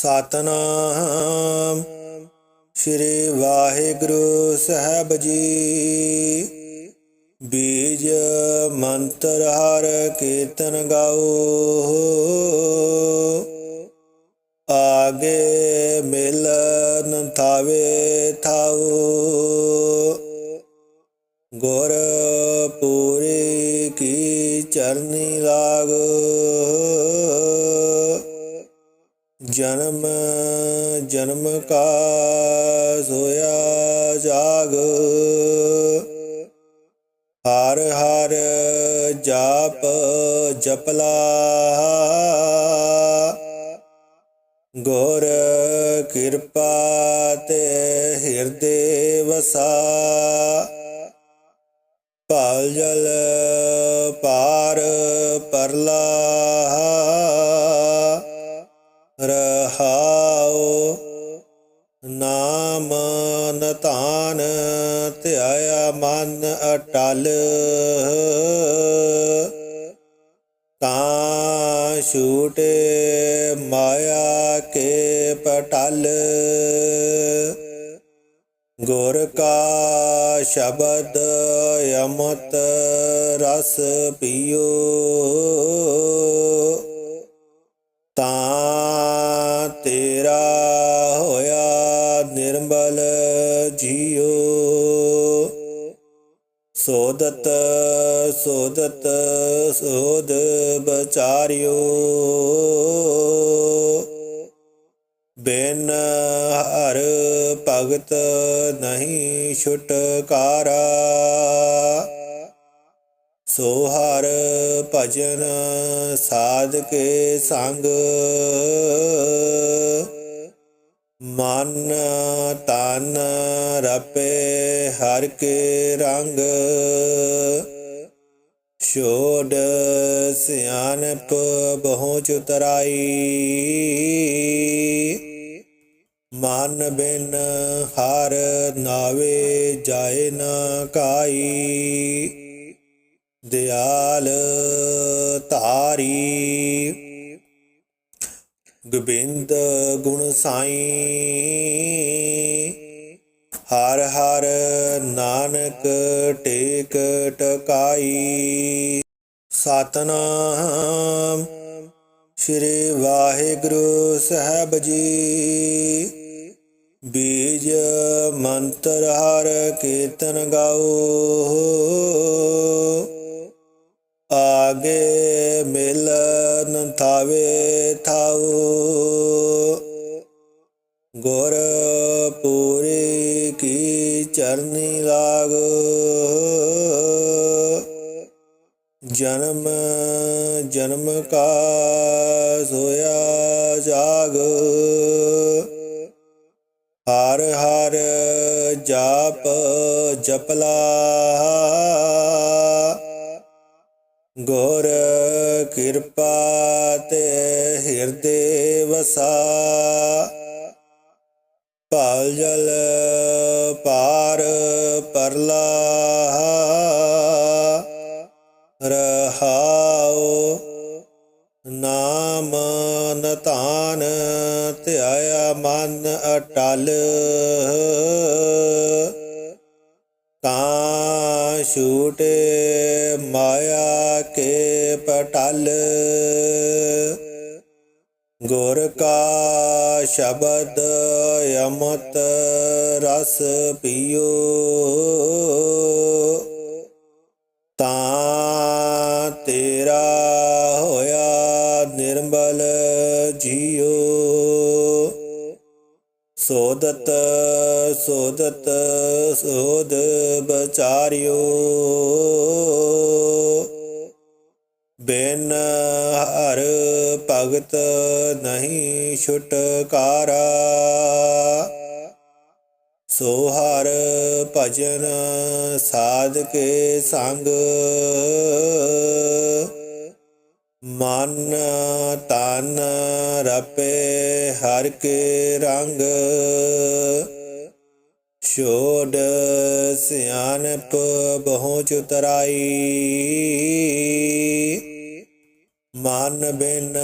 ਸਤਨਾਮ। ਸ੍ਰੀ ਵਾਹਿਗੁਰੂ ਸਾਹਿਬ ਜੀ। ਬੀਜ ਮੰਤਰ ਹਰ ਕੀਰਤਨ ਗਾਓ। ਆਗੇ ਮਿਲਨ ਥਾਵੇ ਥਾਓ। ਗੁਰ ਪੂਰੀ ਕੀ ਚਰਨੀ ਲਾਗ। ਜਨਮ ਜਨਮ ਕਾ ਸੋਇਆ ਜਾਗ। ਹਰ ਹਰ ਜਾਪ ਜਪਲਾ। ਗੁਰ ਕਿਰਪਾ ਤੇ ਹਿਰਦੇ ਵਸਾ। ਭਲ ਜਲ ਪਾਰ ਪਰਲਾ। ਟਲ ਪਟਲ ਗੁਰ ਕਾ ਸ਼ਬਦ ਅਮਤ ਰਸ ਪੀਓ। ਤਾਂ ਤੇਰਾ ਹੋਇਆ ਨਿਰਮਲ ਜੀਓ। ਸੋਦਤ ਸੋਦਤ ਛੁਟਕਾਰਾ। ਸੋ ਹਰ ਭਜਨ ਸਾਧ ਕੇ ਸੰਗ। ਮਨ ਤਨ ਰਪੇ ਹਰ ਕੇ ਰੰਗ। ਛੋੜ ਸਿਆਨਪ ਬਹੁ ਚੁਤਰਾਈ। ਮਨ ਬਿਨ ਹਰ ਨਾਵੇ ਜਾਏ ਨਾ ਕਾਈ। ਦਿਆਲ ਧਾਰੀ। ਗੋਬਿੰਦ ਗੁਣ ਸਾਈ। ਹਰ ਹਰ ਨਾਨਕ ਟੇਕ ਟਕਾਈ। ਸਤਨਾਮ ਸ੍ਰੀ ਵਾਹਿਗੁਰੂ ਸਾਹਿਬ ਜੀ। ਬੀਜ ਮੰਤਰ ਹਰ ਕੀਰਤਨ ਗਾਓ। ਆਗੇ ਮਿਲਨ ਥਾਵੇ ਥਾਉ ਗੁਰ ਪੂਰੀ ਕੀ ਚਰਨੀ ਲਾਗ। ਜਨਮ ਜਨਮ ਕਾ ਸੋਇਆ ਜਾਗ। ਹਰ ਹਰ ਜਾਪ ਜਪਲਾ। ਗੁਰ ਕਿਰਪਾ ਤੇ ਹਿਰਦੇ ਵਸਾ। ਭਲ ਜਲ ਧਿਆਇਆ ਮਨ ਅਟਲ। ਤਾਂ ਛੂਟੇ ਮਾਇਆ ਕੇ ਪਟਲ। ਗੁਰ ਕਾ ਸ਼ਬਦ ਅਮਤ ਰਸ ਪੀਓ। ਸੋਦਤ ਸੋਦਤ, ਸੋਦ ਬਚਾਰਿਓ। ਬਿਨ ਹਰ ਭਗਤ ਨਹੀਂ ਛੁਟਕਾਰਾ। ਸੋ ਹਰ ਭਜਨ ਸਾਧ ਕੇ ਸੰਗ। ਮਨ ਤਨ ਰਪੇ ਹਰ ਕੇ ਰੰਗ। ਛੋੜ ਸਿਆਨਪ ਬਹੁ ਚੁਤਰਾਈ ਮਨ ਬਿਨ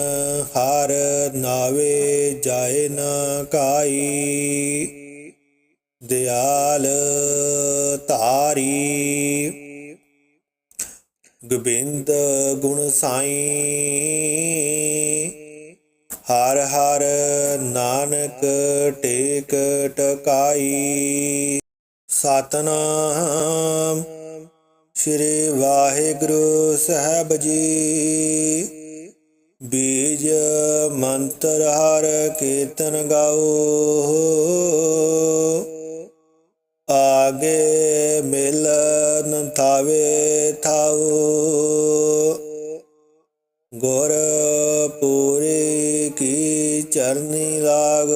ਹਰ ਨਾਵੇ ਜਾਏ ਨਾ ਕਾਈ। ਦਿਆਲ ਧਾਰੀ ਗੋਬਿੰਦ ਗੁਣ ਸਾਈ। ਹਰ ਹਰ ਨਾਨਕ ਟੇਕ ਟਕਾਈ। ਸਤਨਾਮ ਸ੍ਰੀ ਵਾਹਿਗੁਰੂ ਸਾਹਿਬ ਜੀ। ਬੀਜ ਮੰਤਰ ਹਰ ਕੀਰਤਨ ਗਾਓ। ਆਗੇ ਮਿਲਨ ਥਾਵੇ ਥਾਓ ਗੁਰ ਪੂਰੀ ਕੀ ਚਰਨੀ ਲਾਗ।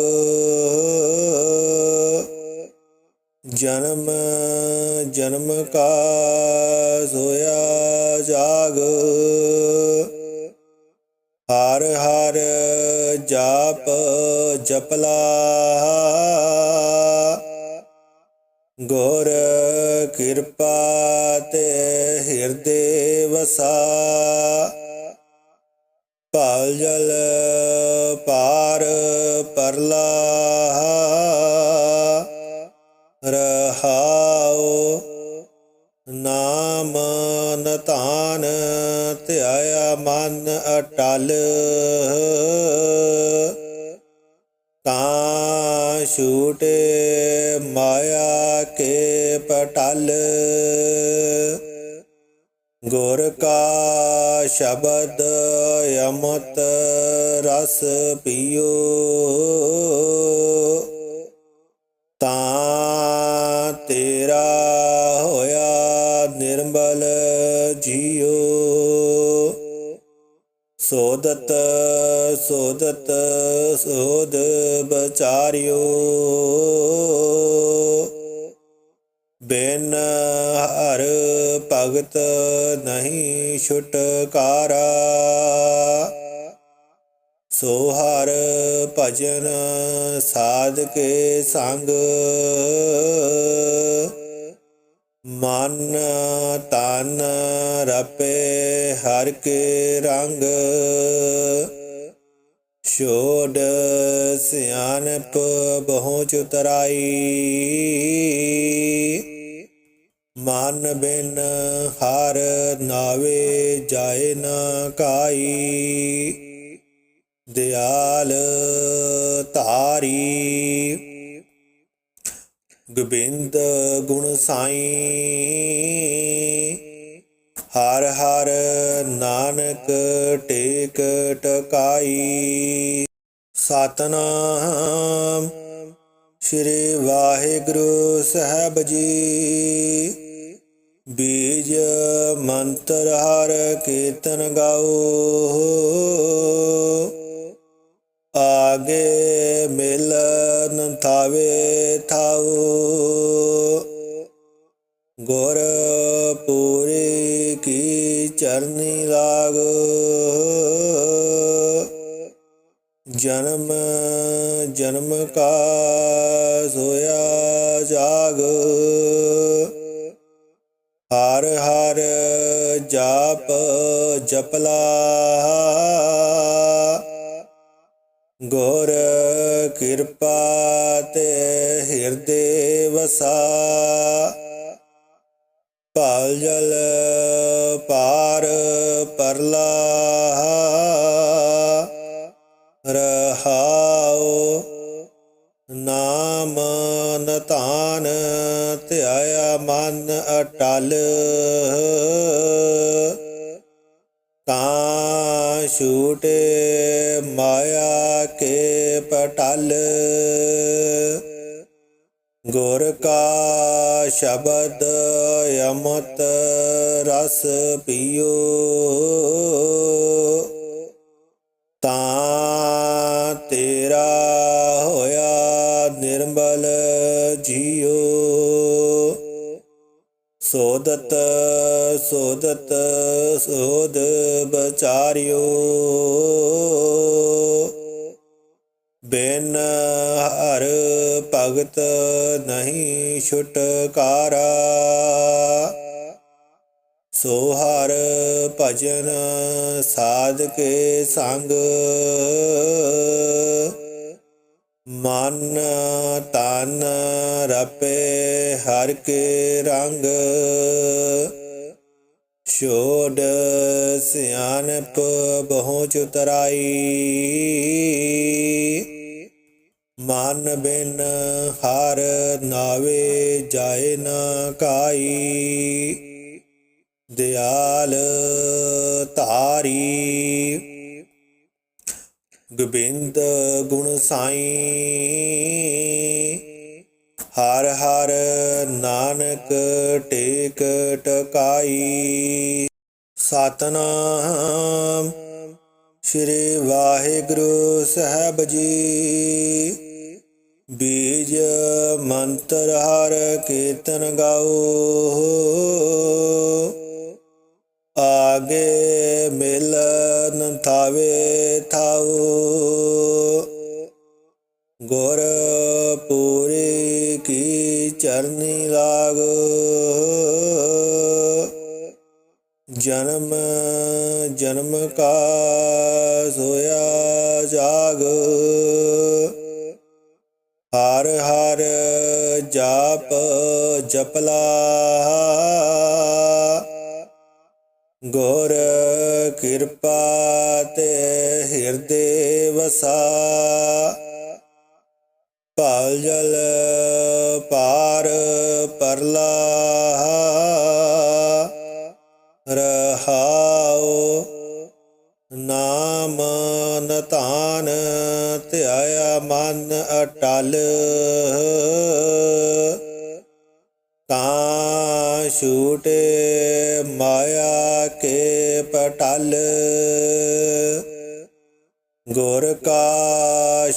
ਜਨਮ ਜਨਮ ਕਾ ਸੋਇਆ ਜਾਗ। ਹਰ ਹਰ ਜਾਪ ਜਪਲਾ। ਗੁਰ ਕਿਰਪਾ ਤੇ ਹਿਰਦੇ ਵਸਾ। ਮਾਇਆ ਕੇ ਪਟਲ। ਗੁਰ ਕਾ ਸ਼ਬਦ ਅਮਤ ਰਸ ਪੀਓ। ਸੋਦਤ ਸੋਦਤ, ਸੋਦ ਬਚਾਰਿਓ। ਬਿਨ ਹਰ ਭਗਤ ਨਹੀਂ ਛੁਟਕਾਰਾ। ਸੋ ਹਰ ਭਜਨ ਸਾਧ ਕੇ ਸੰਗ। ਮਨ ਤਨ ਰਪੇ ਹਰ ਕੇ ਰੰਗ। ਛੋੜ ਸਿਆਨਪ ਬਹੁ ਚੁਤਰਾਈ ਮਨ ਬਿਨ ਹਰ ਨਾਵੇ ਜਾਏ ਨਾ ਕਾਈ। ਦਿਆਲ ਧਾਰੀ ਗੋਬਿੰਦ ਗੁਣ ਸਾਈ। ਹਰ ਹਰ ਨਾਨਕ ਟੇਕ ਟਕਾਈ। ਸਤਨਾਮ ਸ੍ਰੀ ਵਾਹਿਗੁਰੂ ਸਾਹਿਬ ਜੀ। ਬੀਜ ਮੰਤਰ ਹਰ ਕੀਰਤਨ ਗਾਓ। ਆਗੇ ਮਿਲਨ ਥਾਵੇ ਥਾਓ ਗੁਰ ਪੂਰੀ ਕੀ ਚਰਨੀ ਲਾਗ। ਜਨਮ ਜਨਮ ਕਾ ਸੋਇਆ ਜਾਗ। ਹਰ ਹਰ ਜਾਪ ਜਪਲਾ ਕਿਰਪਾ ਤੇ ਹਿਰਦੇ ਵਸਾ ਸ਼ਬਦ ਅਮਤ ਰਸ ਪੀਓ। ਤਾਂ ਤੇਰਾ ਹੋਇਆ ਨਿਰਮਲ ਜੀਓ। ਸੋਦਤ ਸੋਦਤ ਸੋਦ ਬਚਾਰਿਓ ਬੇਨ ਹਰ ਭਗਤ ਨਹੀਂ ਛੁਟਕਾਰਾ। ਸੋ ਹਰ ਭਜਨ ਸਾਧ ਕੇ ਸੰਗ। ਮਨ ਤਨ ਰਪੇ ਹਰ ਕੇ ਰੰਗ। ਛੋੜ ਸਿਆਨਪ ਬਹੁ ਚੁਤਰਾਈ। ਮਨ ਬਿਨ ਹਰ ਨਾਵੇ ਜਾਏ ਨਾ ਕਾਈ। ਦਿਆਲ ਧਾਰੀ। ਗੋਬਿੰਦ ਗੁਣ ਸਾਈ। ਹਰ ਹਰ ਨਾਨਕ ਟੇਕ ਟਕਾਈ। ਸਤਨਾਮ ਸ੍ਰੀ ਵਾਹਿਗੁਰੂ ਸਾਹਿਬ ਜੀ। ਬੀਜ ਮੰਤਰ ਹਰ ਕੀਰਤਨ ਗਾਓ। ਆਗੇ ਮਿਲਨ ਥਾਵੇ ਥਾਓ। ਗੁਰ ਪੂਰੀ ਕੀ ਚਰਨੀ ਲਾਗ। ਜਨਮ ਜਨਮ ਕਾ ਸੋਇਆ ਜਾਗ। ਹਰ ਹਰ ਜਾਪ ਜਪਲਾ। ਗੁਰ ਕਿਰਪਾ ਤੇ ਹਿਰਦੇ ਵਸਾ।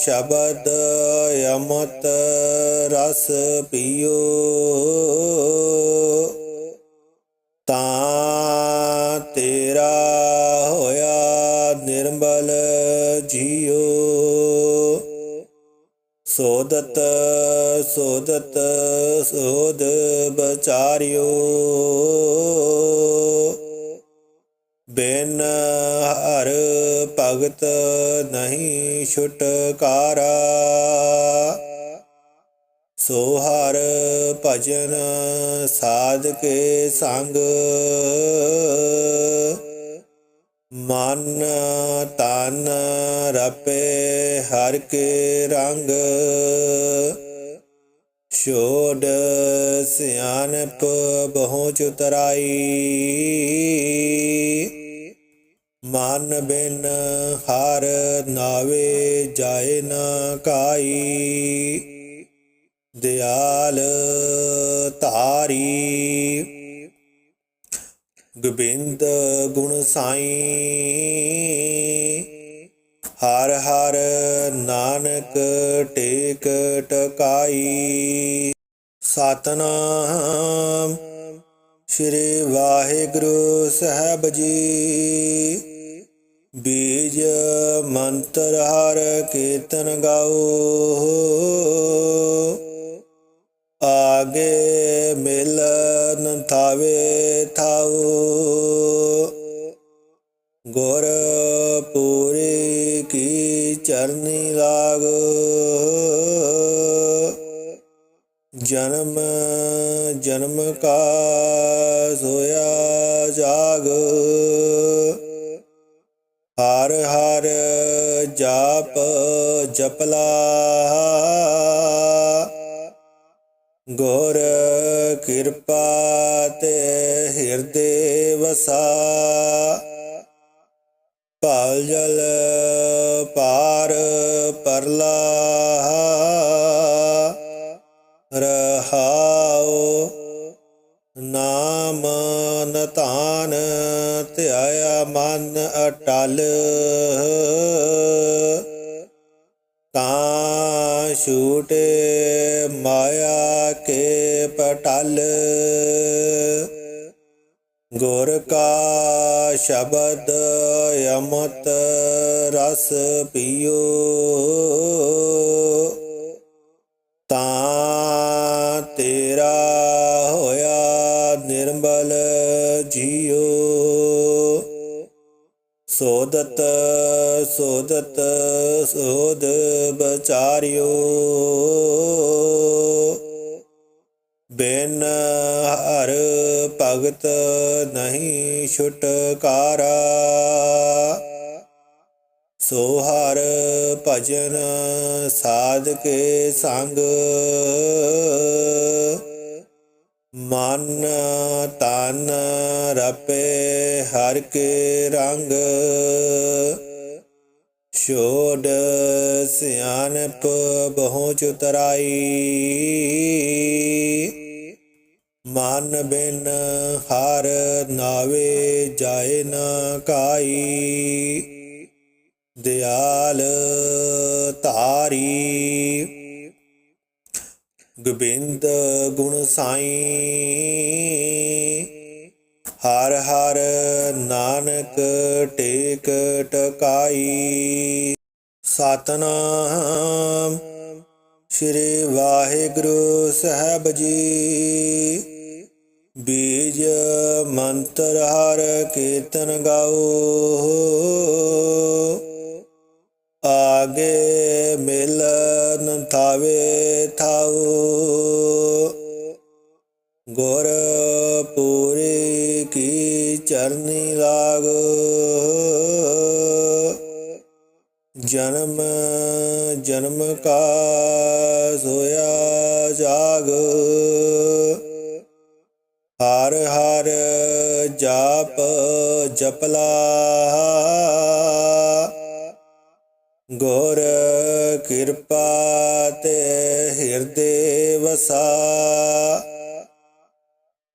ਸ਼ਬਦ ਅਮਤ ਰਸ ਪੀਓ। ਤਾਂ ਤੇਰਾ ਹੋਇਆ ਨਿਰਮਲ ਜੀਓ। ਸੋਦਤ ਸੋਦਤ, ਸੋਦ ਬਚਾਰਿਓ। ਬਿਨ ਹਰ ਭਗਤ ਨਹੀਂ ਛੁਟਕਾਰਾ। ਸੋ ਹਰ ਭਜਨ ਸਾਧ ਕੇ ਸੰਗ। ਮਨ ਤਨ ਰਪੇ ਹਰ ਕੇ ਰੰਗ। ਛੋੜ ਸਿਆਨਪ ਬਹੁ ਚੁਤਰਾਈ। ਮਨ ਬਿਨ ਹਰ ਨਾਵੇ ਜਾਏ ਨਾ ਕਾਈ। ਦਿਆਲ ਧਾਰੀ। ਗੋਬਿੰਦ ਗੁਣ ਸਾਈ। ਹਰ ਹਰ ਨਾਨਕ ਟੇਕ ਟਕਾਈ। ਸਤਨਾਮ ਸ੍ਰੀ ਵਾਹਿਗੁਰੂ ਸਾਹਿਬ ਜੀ। ਬੀਜ ਮੰਤਰ ਹਰ ਕੀਰਤਨ ਗਾਓ। ਆਗੇ ਮਿਲਨ ਥਾਵੇ ਥਾਓ। ਗੁਰ ਪੂਰੀ ਕੀ ਚਰਨੀ ਲਾਗ। ਜਨਮ ਜਨਮ ਕਾ ਸੋਇਆ ਜਾਗ। ਹਰ ਜਾਪ ਜਪਲਾ। ਗੁਰ ਕਿਰਪਾ ਤੇ ਹਿਰਦੇ ਵਸਾ। ਭਾਲ ਜਲ ਪਾਰ ਪਰਲਾ। ਅਟਲ ਤਾਂ ਛੂਟੇ ਮਾਇਆ ਕੇ ਪਟਲ। ਗੁਰ ਕਾ ਸ਼ਬਦ ਅਮਤ ਰਸ ਪੀਓ। ਸੋਦਤ ਸੋਦਤ, ਸੋਦ ਬਚਾਰਿਓ। ਬਿਨ ਹਰ ਭਗਤ ਨਹੀਂ ਛੁਟਕਾਰਾ। ਸੋ ਹਰ ਭਜਨ ਸਾਧ ਕੇ ਸੰਗ। ਮਨ ਤਨ ਰਪੇ ਹਰ ਕੇ ਰੰਗ। ਛੋੜ ਸਿਆਣਪ ਬਹੁ ਚੁਤਰਾਈ ਮਨ ਬਿਨ ਹਰ ਨਾਵੇ ਜਾਏ ਨਾ ਕਾਈ। ਦਿਆਲ ਧਾਰੀ ਗੋਬਿੰਦ ਗੁਣ ਸਾਈ। ਹਰ ਹਰ ਨਾਨਕ ਟੇਕ ਟਕਾਈ। ਸਤਨਾਮ ਸ੍ਰੀ ਵਾਹਿਗੁਰੂ ਸਾਹਿਬ ਜੀ। ਬੀਜ ਮੰਤਰ ਹਰ ਕੀਰਤਨ ਗਾਓ। ਆਗੇ ਮਿਲਨ ਥਾਵੇ ਥਾਉ। ਗੁਰ ਪੂਰੀ ਕੀ ਚਰਨੀ ਲਾਗ। ਜਨਮ ਜਨਮ ਕਾ ਸੋਇਆ ਜਾਗ। ਹਰ ਹਰ ਜਾਪ ਜਪਲਾ। ਗੁਰ ਕਿਰਪਾ ਤੇ ਹਿਰਦੇ ਵਸਾ।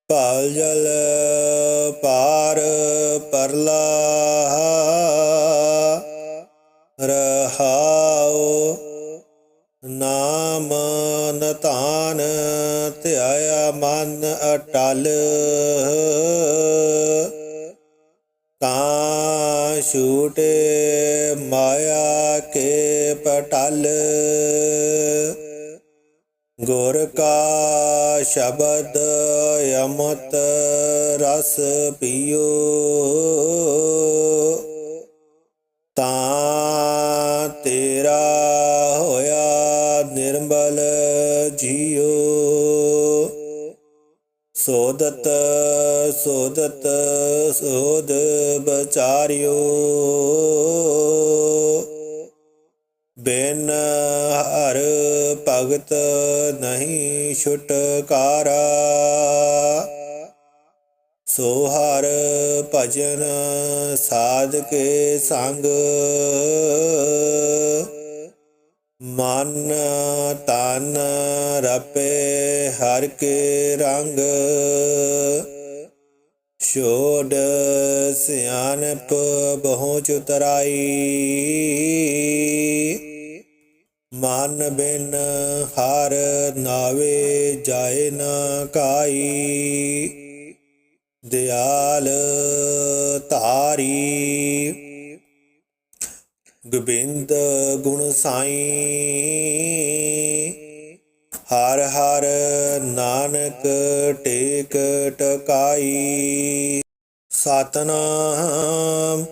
ਪਾਲ ਜਲ ਪਾ ਰਸ ਪੀਓ। ਤਾਂ ਤੇਰਾ ਹੋਇਆ ਨਿਰਮਲ ਜੀਓ। ਸੋਦਤ ਸੋਦਤ, ਸੋਦ ਬਚਾਰਿਓ। ਬਿਨ ਹਰ ਭਗਤ ਨਹੀਂ ਛੁਟਕਾਰਾ। ਸੋ ਹਰ ਭਜਨ ਸਾਧ ਕੇ ਸੰਗ। ਮਨ ਤਨ ਰਪੇ ਹਰ ਕੇ ਰੰਗ। ਛੋੜ ਸਿਆਣਪ ਬਹੁ ਚੁਤਰਾਈ ਮਨ ਬਿਨ ਹਰ ਨਾਵੇ ਜਾਏ ਨਾ ਕਾਈ। ਦਿਆਲ ਧਾਰੀ। ਗੋਬਿੰਦ ਗੁਣ ਸਾਈ। ਹਰ ਹਰ ਨਾਨਕ ਟੇਕ ਟਕਾਈ। ਸਤਨਾਮ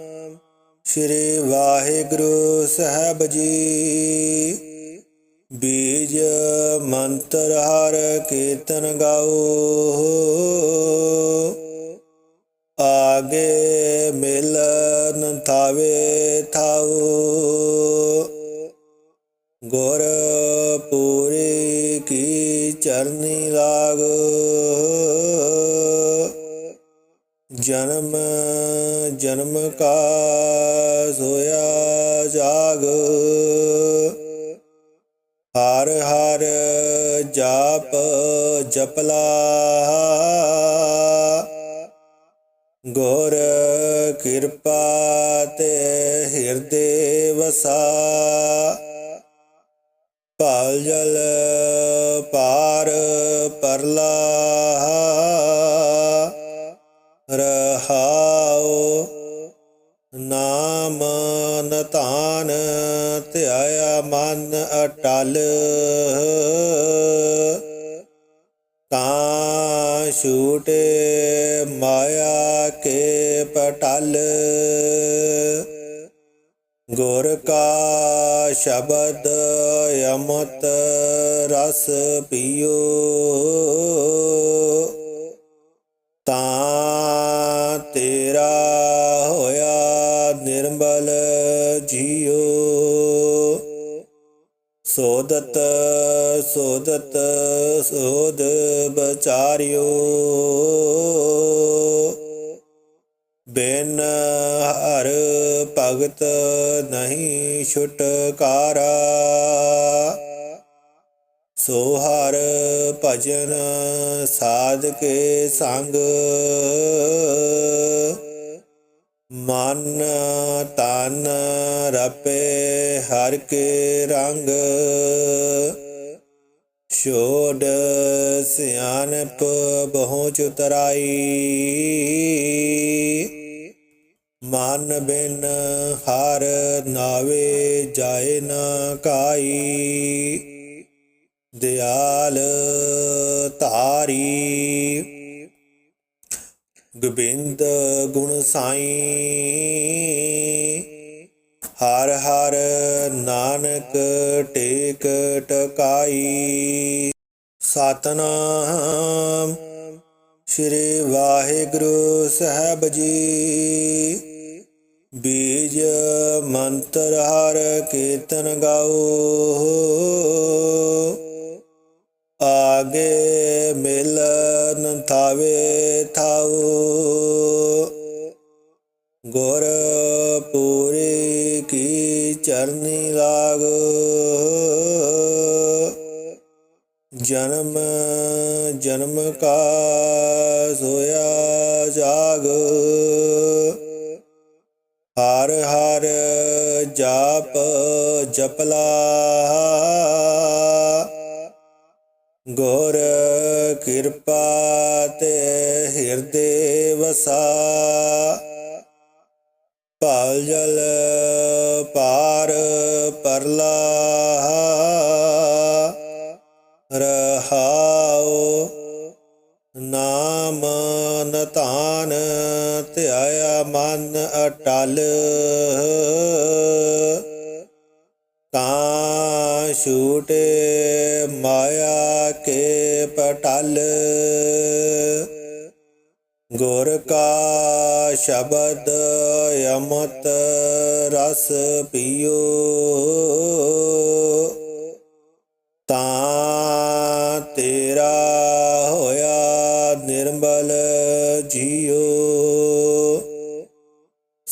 ਸ੍ਰੀ ਵਾਹਿਗੁਰੂ ਸਾਹਿਬ ਜੀ। ਬੀਜ ਮੰਤਰ ਹਰ ਕੀਰਤਨ ਗਾਓ। ਆਗੇ ਮਿਲਨ ਥਾਵੇ ਥਾਉ। ਗੁਰ ਪੂਰੀ ਕੀ ਚਰਨੀ ਲਾਗ। ਜਨਮ ਜਨਮ ਕਾ ਸੋਇਆ ਜਾਗ। ਹਰ ਹਰ ਜਾਪ ਜਪਲਾ। ਗੁਰ ਕਿਰਪਾ ਤੇ ਹਿਰਦੇ ਵਸਾ। ਪਾਲ ਜਲ ਪਾਰ ਪਰਲਾ। ਰਹਾਉ ਨਾਮ ਨਤਾਨ ਧਿਆਇਆ ਮਨ ਅਟਲ। ਤਾਂ ਛੂਟੇ ਮਾਇਆ ਕੇ ਪਟਲ। ਗੁਰ ਕਾ ਸ਼ਬਦ ਅਮਤ ਰਸ ਪੀਓ। ਤਾਂ ਤੇਰਾ ਹੋਇਆ ਨਿਰਮਲ ਜੀਓ। ਸੋਦਤ ਸੋਦਤ, ਸੋਦ ਬਚਾਰਿਓ ਬੇਨ ਹਰ ਭਗਤ ਨਹੀਂ ਛੁਟਕਾਰਾ। ਸੋ ਹਰ ਭਜਨ ਸਾਧ ਕੇ ਸੰਗ। ਮਨ ਤਨ ਰਪੇ ਹਰ ਕੇ ਰੰਗ। ਛੋੜ ਸਿਆਨਪ ਬਹੁ ਚੁਤਰਾਈ। ਮਨ ਬਿਨ ਹਰ ਨਾਵੇ ਜਾਏ ਨਾ ਕਾਈ। ਦਿਆਲ ਧਾਰੀ। ਗੋਬਿੰਦ ਗੁਣ ਸਾਈ। ਹਰ ਹਰ ਨਾਨਕ ਟੇਕ ਟਕਾਈ। ਸਤਨਾਮ ਸ੍ਰੀ ਵਾਹਿਗੁਰੂ ਸਾਹਿਬ ਜੀ। ਬੀਜ ਮੰਤਰ ਹਰ ਕੀਰਤਨ ਗਾਓ। ਆਗੇ ਮਿਲਨ ਥਾਵੇ ਥਾਉ ਗੁਰ ਪੂਰੀ ਕੀ ਚਰਨੀ ਲਾਗ। ਜਨਮ ਜਨਮ ਕਾ ਸੋਇਆ ਜਾਗ। ਜਾਪ ਜਪਲਾ। ਗੁਰ ਕਿਰਪਾ ਛੂਟੇ ਮਾਇਆ ਕੇ ਪਟਲ। ਗੁਰ ਕਾ ਸ਼ਬਦ ਅਮਤ ਰਸ ਪੀਓ।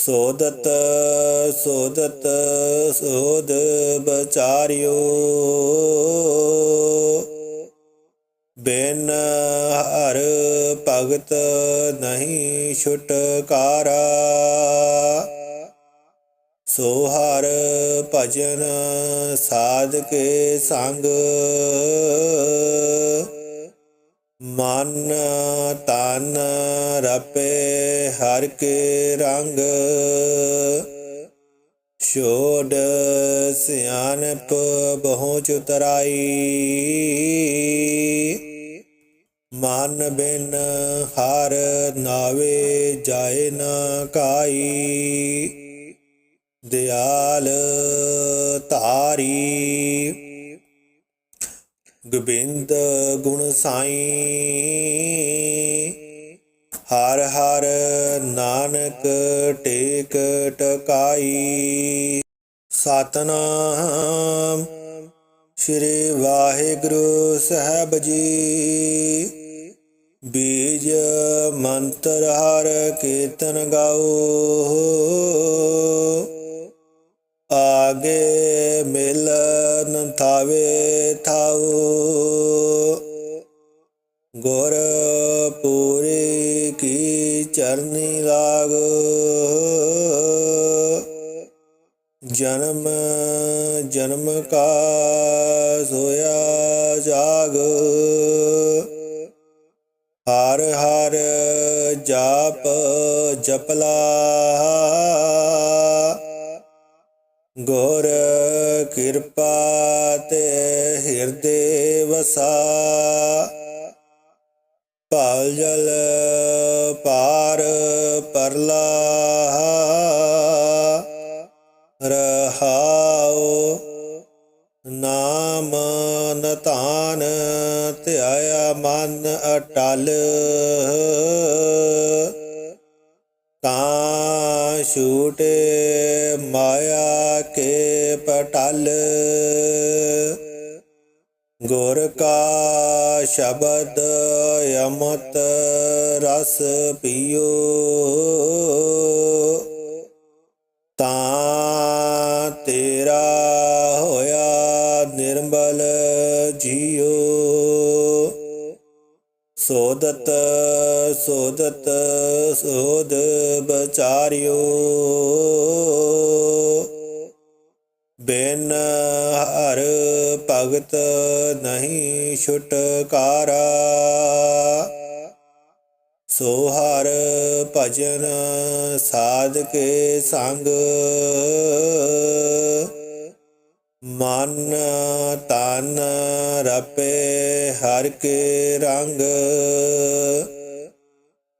ਸੋਦਤ ਸੋਦਤ, ਸੋਦ ਬਚਾਰਿਓ। ਬਿਨ ਹਰ ਭਗਤ ਨਹੀਂ ਛੁਟਕਾਰਾ। ਸੋ ਹਰ ਭਜਨ ਸਾਧ ਕੇ ਸੰਗ। ਮਨ ਤਨ ਰਪੇ ਹਰ ਕੇ ਰੰਗ। ਛੋੜ ਸਿਆਨਪ ਬਹੁ ਚੁਤਰਾਈ ਮਨ ਬਿਨ ਹਰ ਨਾਵੇ ਜਾਏ ਨਾ ਕਾਈ। ਦਿਆਲ ਧਾਰੀ ਗੋਬਿੰਦ ਗੁਣ ਸਾਈ। ਹਰ ਹਰ ਨਾਨਕ ਟੇਕ ਟਕਾਈ। ਸਤਨਾਮ ਸ੍ਰੀ ਵਾਹਿਗੁਰੂ ਸਾਹਿਬ ਜੀ। ਬੀਜ ਮੰਤਰ ਹਰ ਕੀਰਤਨ ਗਾਓ। ਆਗੇ ਮਿਲਨ ਥਾਵੇ ਥਾਉ। ਗੁਰ ਪੂਰੀ ਕੀ ਚਰਨੀ ਲਾਗ। ਜਨਮ ਜਨਮ ਕਾ ਸੋਇਆ ਜਾਗ। ਹਰ ਹਰ ਜਾਪ ਜਪਲਾ। ਗੁਰ ਕਿਰਪਾ ਤੇ ਹਿਰਦੇ ਵਸਾ। ਭਲ ਜਲ ਪਾਰ ਪਰਲਾ। ਰਹਾਉ ਨਾਮ ਨਤਾਨ ਧਿਆਇਆ ਮਨ ਅਟਲ। ਤਾਂ ਛੂਟੇ ਮਾਇਆ ਕੇ ਪਟਲ। ਗੁਰ ਕਾ ਸ਼ਬਦ ਅਮਤ ਰਸ ਪੀਓ। ਤਾਂ ਤੇਰਾ ਹੋਇਆ ਨਿਰਮਲ ਜੀਓ। ਸੋਦਤ ਸੋਦਤ, ਸੋਦ ਬਚਾਰਿਓ ਬਿਨ ਹਰ ਭਗਤ ਨਹੀਂ ਛੁਟਕਾਰਾ। ਸੋ ਹਰ ਭਜਨ ਸਾਧ ਕੇ ਸੰਗ। ਮਨ ਤਨ ਰਪੇ ਹਰ ਕੇ ਰੰਗ।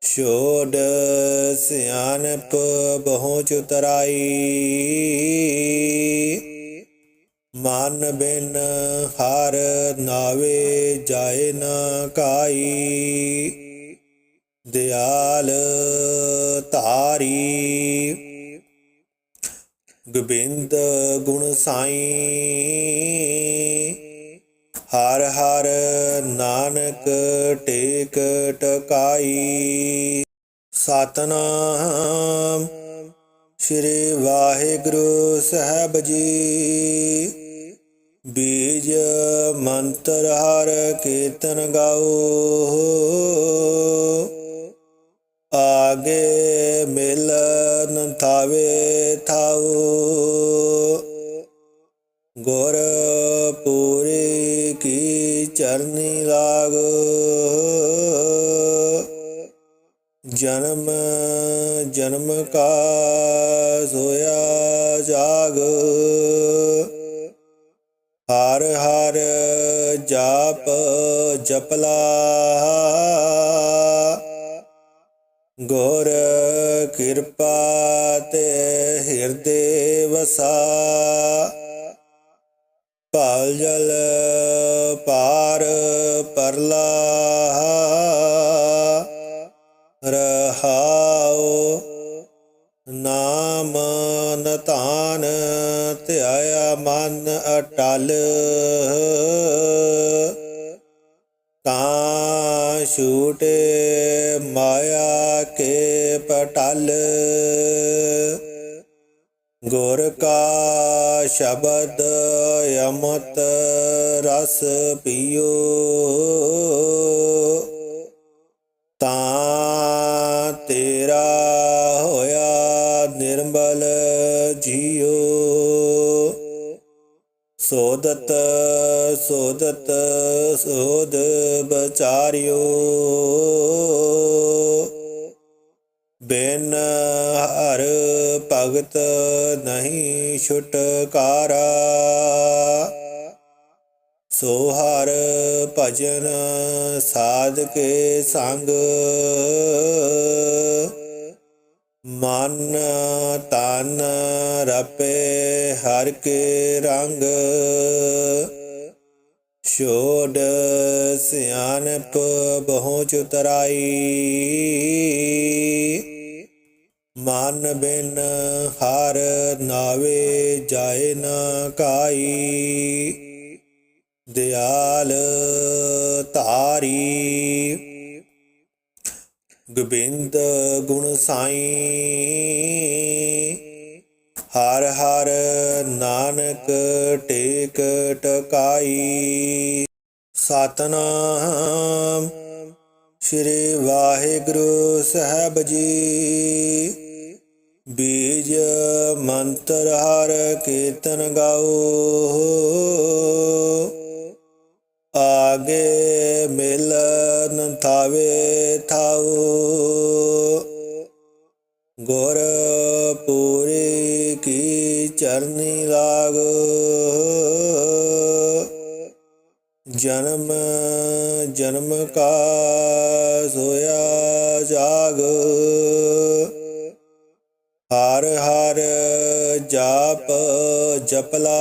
ਛੋੜ ਸਿਆਨਪ ਬਹੁ ਚੁਤਰਾਈ। ਮਨ ਬਿਨ ਹਰ ਨਾਵੇ ਜਾਏ ਨਾ ਕਾਈ। ਦਿਆਲ ਧਾਰੀ। ਗੋਬਿੰਦ ਗੁਣ ਸਾਈ। ਹਰ ਹਰ ਨਾਨਕ ਟੇਕ ਟਕਾਈ। ਸਤਨਾਮ ਸ੍ਰੀ ਵਾਹਿਗੁਰੂ ਸਾਹਿਬ ਜੀ। ਬੀਜ ਮੰਤਰ ਹਰ ਕੀਰਤਨ ਗਾਓ। ਆਗੇ ਮਿਲਨ ਥਾਵੇ ਥਾਉ ਗੁਰ ਪੂਰੀ ਕੀ ਚਰਨੀ ਲਾਗ। ਜਨਮ ਜਨਮ ਕਾ ਸੋਇਆ ਜਾਗ। ਜਪਲਾ ਸ਼ਬਦ ਅਮਤ ਰਸ ਪੀਓ। ਤਾਂ ਤੇਰਾ ਹੋਇਆ ਨਿਰਮਲ ਜੀਓ। ਸੋਦਤ ਸੋਦਤ ਸੋਦ ਬਚਾਰਿਓ ਬੇਨ ਹਰ ਭਗਤ ਨਹੀਂ ਛੁਟਕਾਰਾ। ਸੋ ਹਰ ਭਜਨ ਸਾਧ ਕੇ ਸੰਗ। ਮਨ ਤਨ ਰਪੇ ਹਰ ਕੇ ਰੰਗ। ਛੋੜ ਸਿਆਨਪ ਬਹੁ ਚੁਤਰਾਈ। ਮਨ ਬਿਨ ਹਰ ਨਾਵੇ ਜਾਏ ਨਾ ਕਾਈ। ਦਿਆਲ ਧਾਰੀ। ਗੋਬਿੰਦ ਗੁਣ ਸਾਈ। ਹਰ ਹਰ ਨਾਨਕ ਟੇਕ ਟਕਾਈ। ਸਤਨਾਮ ਸ੍ਰੀ ਵਾਹਿਗੁਰੂ ਸਾਹਿਬ ਜੀ। ਬੀਜ ਮੰਤਰ ਹਰ ਕੀਰਤਨ ਗਾਓ। ਆਗੇ ਮਿਲਨ ਥਾਵੇ ਥਾਉ ਗੁਰ ਪੂਰੀ ਕੀ ਚਰਨੀ ਲਾਗ। ਜਨਮ ਜਨਮ ਕਾ ਸੋਇਆ ਜਾਗ। ਹਰ ਹਰ ਜਾਪ ਜਪਲਾ